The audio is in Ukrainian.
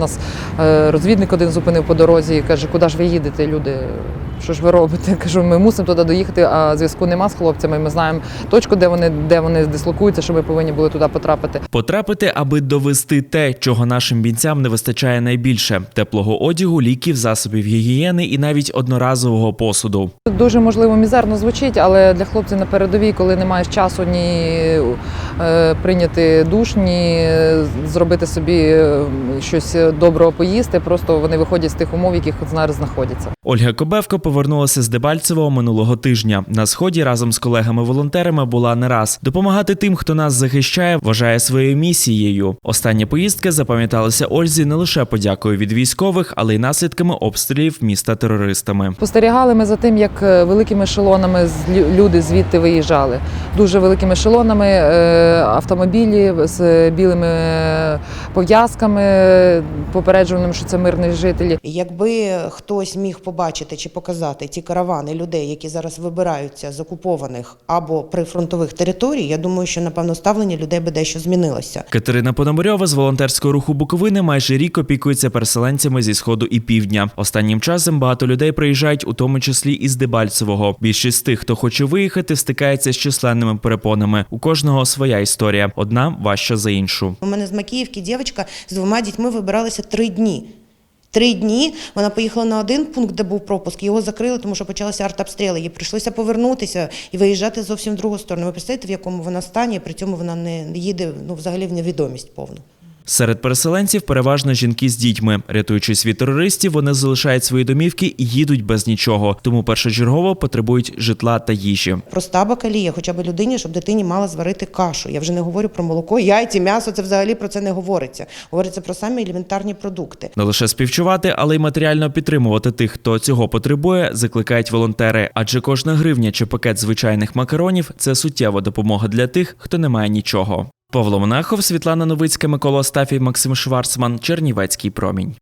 Нас е, розвідник один зупинив по дорозі і каже, куди ж ви їдете, люди? Що ж ви робите? Кажу, ми мусимо туди доїхати, а зв'язку нема з хлопцями. Ми знаємо точку, де вони, де вони дислокуються, що ми повинні були туди потрапити. Потрапити, аби довести те, чого нашим бійцям не вистачає найбільше: теплого одягу, ліків, засобів гігієни і навіть одноразового посуду. Дуже можливо мізерно звучить, але для хлопців на передовій, коли не маєш часу ні е, прийняти душ, ні зробити собі е, щось доброго поїсти, просто вони виходять з тих умов, в яких зараз знаходяться. Ольга Кобевко повернулася з Дебальцевого минулого тижня. На сході разом з колегами-волонтерами була не раз. Допомагати тим, хто нас захищає, вважає своєю місією. Остання поїздка запам'яталася Ользі не лише подякою від військових, але й наслідками обстрілів міста терористами. Спостерігали ми за тим, як е, великими ешелонами з- лю- люди звідти виїжджали. Дуже великими ешелонами е, автомобілі з білими е, пов'язками, попереджуваним, що це мирні жителі. Якби хтось міг побачити чи показати ті каравани людей, які зараз вибираються з окупованих або прифронтових територій, я думаю, що напевно ставлення людей би дещо змінилося. Катерина Пономарьова з волонтерського руху Буковини майже рік опікується переселенцями зі сходу і півдня. Останнім часом багато людей приїжджають, у тому числі із Дебальцевого. Більшість з тих, хто хоче виїхати, стикається з численними перепонами. У кожного своя історія, одна важча за іншу. У мене з Макіївки дівчинка з двома дітьми вибиралася три дні. Три дні вона поїхала на один пункт, де був пропуск. Його закрили, тому що почалися артобстріли. Їй прийшлося повернутися і виїжджати зовсім в другу сторону. Ви представляєте, в якому вона стані, при цьому вона не їде ну, взагалі в невідомість повну. Серед переселенців переважно жінки з дітьми. Рятуючись від терористів, вони залишають свої домівки і їдуть без нічого. Тому першочергово потребують житла та їжі. Проста бакалія, хоча б людині, щоб дитині мала зварити кашу. Я вже не говорю про молоко, яйці, м'ясо. Це взагалі про це не говориться. Говориться про самі елементарні продукти. Не лише співчувати, але й матеріально підтримувати тих, хто цього потребує, закликають волонтери. Адже кожна гривня чи пакет звичайних макаронів це суттєва допомога для тих, хто не має нічого. Павло Монахов, Світлана Новицька, Микола Остафій, Максим Шварцман, Чернівецький промінь.